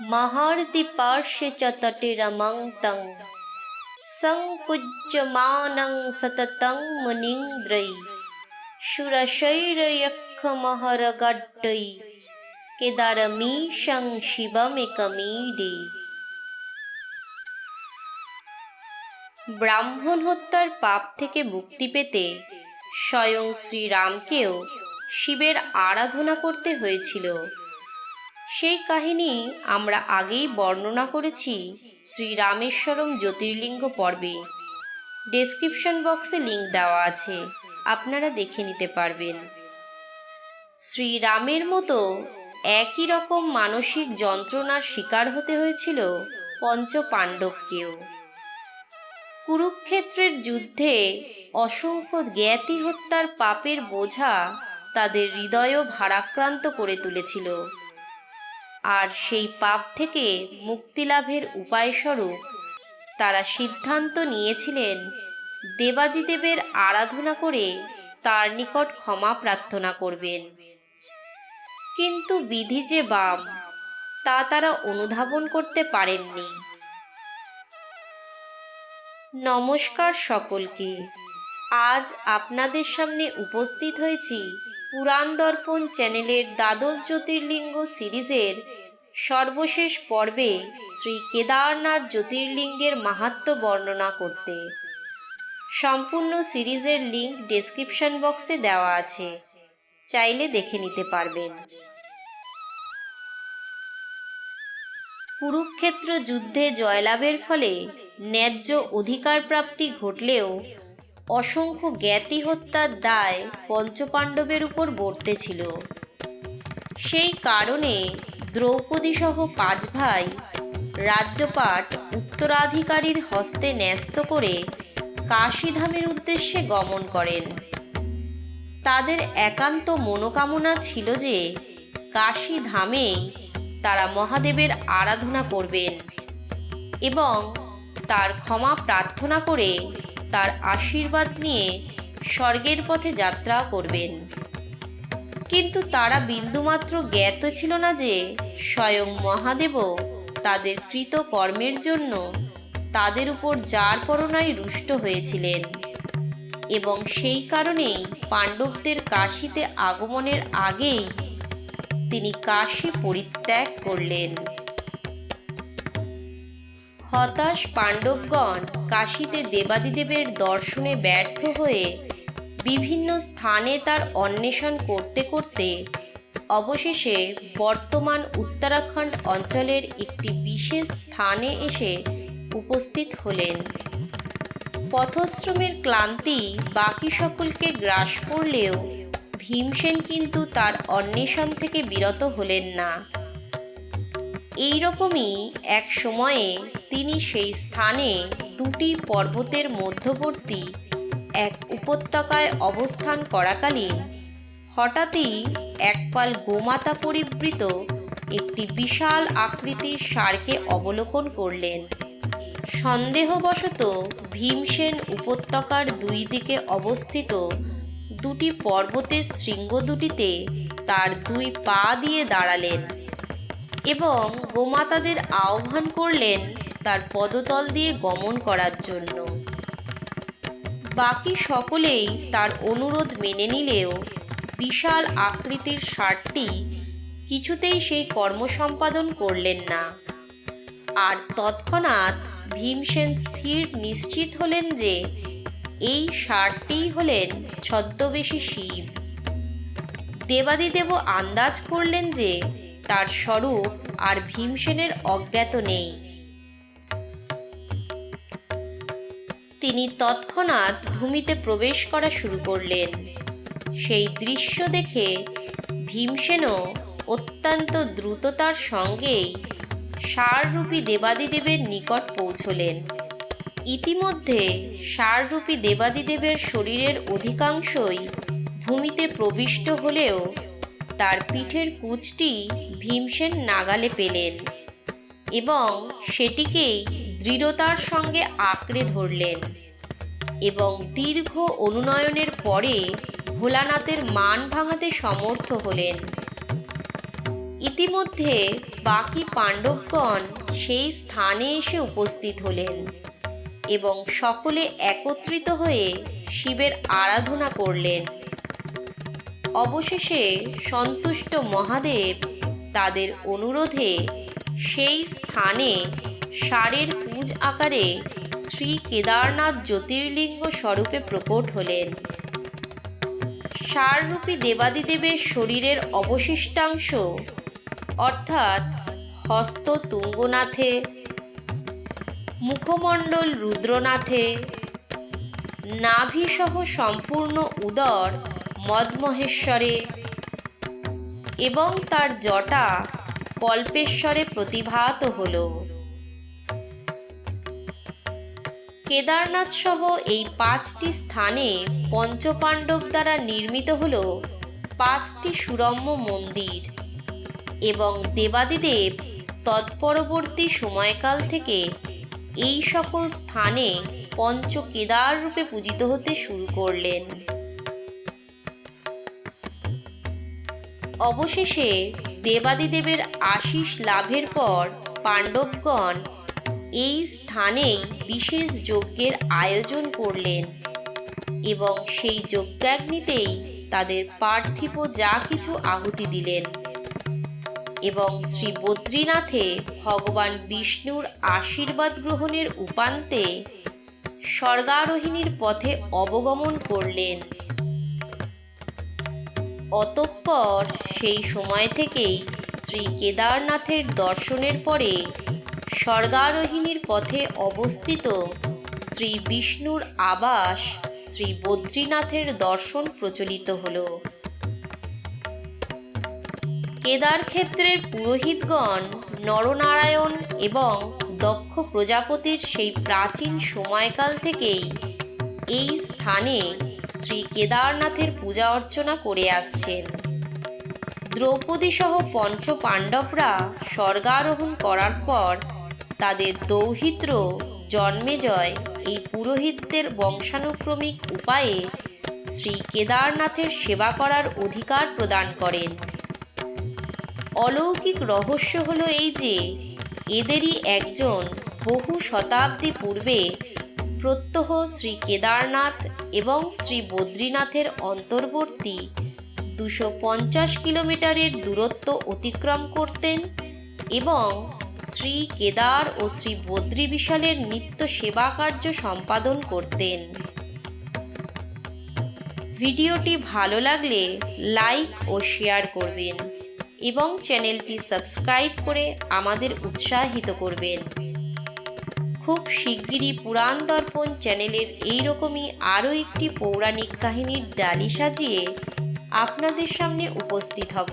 মহার্দি পার্শ্বে চতটে রমাং সংকুজ্যমানং সততং মুনিন্দ্রৈ। সুরশৈরয়ক্ষমহরগড্ডৈ। কেদারমীশং ব্রাহ্মণ হত্যার পাপ থেকে মুক্তি পেতে স্বয়ং শ্রীরামকেও শিবের আরাধনা করতে হয়েছিল। সেই কাহিনী আমরা আগেই বর্ণনা করেছি শ্রীরামেশ্বরম জ্যোতির্লিঙ্গ পর্বে। ডেসক্রিপশন বক্সে লিঙ্ক দেওয়া আছে, আপনারা দেখে নিতে পারবেন। শ্রীরামের মতো একই রকম মানসিক যন্ত্রণার শিকার হতে হয়েছিল পঞ্চ পাণ্ডবকেও কুরুক্ষেত্রের যুদ্ধে অসংখ্য জ্ঞাতি হত্যার পাপের বোঝা তাদের হৃদয়ও ভারাক্রান্ত করে তুলেছিল। আর সেই পাপ থেকে মুক্তিলাভের উপায়স্বরূপ তারা সিদ্ধান্ত নিয়েছিলেন দেবাদিদেবের আরাধনা করে তার নিকট ক্ষমা প্রার্থনা করবেন। কিন্তু বিধি যে বাম, তা তারা অনুধাবন করতে পারেননি। নমস্কার সকলকে। আজ আপনাদের সামনে উপস্থিত হয়েছি পুরাণ দর্পণ চ্যানেলের দ্বাদশ জ্যোতির্লিঙ্গ সিরিজের সর্বশেষ পর্বে শ্রী কেদারনাথ জ্যোতির্লিঙ্গের মাহাত্ম্য বর্ণনা করতে। সম্পূর্ণ সিরিজের লিঙ্ক ডেসক্রিপশন বক্সে দেওয়া আছে। চাইলে দেখে নিতে পারবেন। কুরুক্ষেত্র যুদ্ধে জয়লাভের ফলে ন্যায্য অধিকার প্রাপ্তি ঘটলেও অসংখ্য জ্ঞাতি হত্যার দায় পঞ্চপাণ্ডবের উপর বর্তেছিল সেই কারণে দ্রৌপদী সহ পাঁচ ভাই রাজ্যপাট উত্তরাধিকারীর হস্তে ন্যস্ত করে কাশীধামের উদ্দেশ্যে গমন করেন। তাদের একান্ত মনোকামনা ছিল যে কাশী ধামেই তারা মহাদেবের আরাধনা করবেন এবং তার ক্ষমা প্রার্থনা করে তার আশীর্বাদ নিয়ে স্বর্গের পথে যাত্রা করবেন। কিন্তু তারা বিন্দুমাত্র জ্ঞাত ছিল না যে স্বয়ং মহাদেবও তাদের কৃত কর্মের জন্য তাদের উপর যার পরনায় রুষ্ট হয়েছিলেন এবং সেই কারণেই পাণ্ডবদের কাশিতে আগমনের আগেই তিনি কাশি পরিত্যাগ করলেন। হতাশ পাণ্ডবগণ কাশীতে দেবাদিদেবের দর্শনে ব্যর্থ হয়ে বিভিন্ন স্থানে তার অন্বেষণ করতে করতে অবশেষে বর্তমান উত্তরাখণ্ড অঞ্চলের একটি বিশেষ স্থানে এসে উপস্থিত হলেন। পথশ্রমের ক্লান্তি বাকি সকলকে গ্রাস করলেও ভীমসেন কিন্তু তার অন্বেষণ থেকে বিরত হলেন না। এই রকমই এক সময়ে তিনি সেই স্থানে দুটি পর্বতের মধ্যবর্তী এক উপত্যকায় অবস্থান করাকালীন হঠাৎই একপাল গোমাতা পরিবৃত একটি বিশাল আকৃতির সারকে অবলোকন করলেন। সন্দেহবশত ভীমসেন উপত্যকার দুই দিকে অবস্থিত দুটি পর্বতের শৃঙ্গ দুটিতে তার দুই পা দিয়ে দাঁড়ালেন এবং গোমাতাদের আহ্বান করলেন তার পদতল দিয়ে গমন করার জন্য। বাকি সকলেই তার অনুরোধ মেনে নিলেও বিশাল আকৃতির ষাঁড়টি কিছুতেই সেই কর্ম সম্পাদন করলেন না। আর তৎক্ষণাৎ ভীমসেন স্থির নিশ্চিত হলেন যে এই ষাঁড়টিই হলেন ছদ্মবেশী শিব। দেবাদিদেব আন্দাজ করলেন যে তার স্বরূপ আর ভীমসেনের অজ্ঞাত নেই। তিনি তৎক্ষণাৎ ভূমিতে প্রবেশ করা শুরু করলেন। সেই দৃশ্য দেখে ভীমসেনও অত্যন্ত দ্রুততার সঙ্গেই সাররূপী দেবাদিদেবের নিকট পৌঁছলেন। ইতিমধ্যে সাররূপী দেবাদিদেবের শরীরের অধিকাংশই ভূমিতে প্রবিষ্ট হলেও তার পিঠের কুচটি ভীমসেন নাগালে পেলেন এবং সেটিকেই দৃঢ়তার সঙ্গে আঁকড়ে ধরলেন এবং দীর্ঘ অনুনয়নের পরে ভোলানাথের মান ভাঙাতে সমর্থ হলেন। ইতিমধ্যে বাকি পাণ্ডবগণ সেই স্থানে এসে উপস্থিত হলেন এবং সকলে একত্রিত হয়ে শিবের আরাধনা করলেন। অবশেষে সন্তুষ্ট মহাদেব তাদের অনুরোধে সেই স্থানে ষাঁড়ের পুঁজ আকারে শ্রী কেদারনাথ জ্যোতির্লিঙ্গ স্বরূপে প্রকট হলেন। ষাঁড়রূপী দেবাদিদেবের শরীরের অবশিষ্টাংশ, অর্থাৎ হস্ত তুঙ্গনাথে মুখমণ্ডল রুদ্রনাথে, নাভিসহ সম্পূর্ণ উদর মদমহেশ্বরে এবং তার জটা কল্পেশ্বরে প্রতিভাত হল। কেদারনাথ সহ এই পাঁচটি স্থানে পঞ্চপাণ্ডব দ্বারা নির্মিত হল পাঁচটি সুরম্য মন্দির এবং দেবাদিদেব তৎপরবর্তী সময়কাল থেকে এই সকল স্থানে পঞ্চ কেদার রূপে পূজিত হতে শুরু করলেন। অবশেষে দেবাদিদেবের আশিস লাভের পর পাণ্ডবগণ এই স্থানেই বিশেষ যজ্ঞের আয়োজন করলেন এবং সেই যজ্ঞাগ্নিতেই তাদের পার্থিব যা কিছু আহুতি দিলেন এবং শ্রী বদ্রীনাথে ভগবান বিষ্ণুর আশীর্বাদ গ্রহণের উপান্তে স্বর্গারোহিণীর পথে অবগমন করলেন। অতঃপর সেই সময় থেকেই শ্রী কেদারনাথের দর্শনের পরে স্বর্গারোহিণীর পথে অবস্থিত শ্রী বিষ্ণুর আবাস শ্রী বদ্রীনাথের দর্শন প্রচলিত হলো। কেদার ক্ষেত্রের পুরোহিতগণ নরনারায়ণ এবং দক্ষ প্রজাপতির সেই প্রাচীন সময়কাল থেকেই এই স্থানে শ্রী কেদারনাথের পূজা অর্চনা করে আসছেন। দ্রৌপদী সহ পঞ্চ পাণ্ডবরা স্বর্গারোহণ করার পর তাদের দৌহিত্র জন্মেজয় এই পুরোহিতদের বংশানুক্রমিক উপায়ে শ্রী কেদারনাথের সেবা করার অধিকার প্রদান করেন। অলৌকিক রহস্য হলো এই যে, এদেরই একজন বহু শতাব্দী পূর্বে প্রত্যহ শ্রী কেদারনাথ এবং শ্রী বদ্রীনাথের অন্তর্বর্তী দুশো পঞ্চাশ কিলোমিটারের দূরত্ব অতিক্রম করতেন এবং শ্রী কেদার ও শ্রী বদ্রী বিশালের নিত্য সেবা কার্য সম্পাদন করতেন। ভিডিওটি ভালো লাগলে লাইক ও শেয়ার করবেন এবং চ্যানেলটি সাবস্ক্রাইব করে আমাদের উৎসাহিত করবেন। খুব শিগগিরই পুরাণ দর্পণ চ্যানেলের এইরকমই আরও একটি পৌরাণিক কাহিনীর ডালি সাজিয়ে আপনাদের সামনে উপস্থিত হব।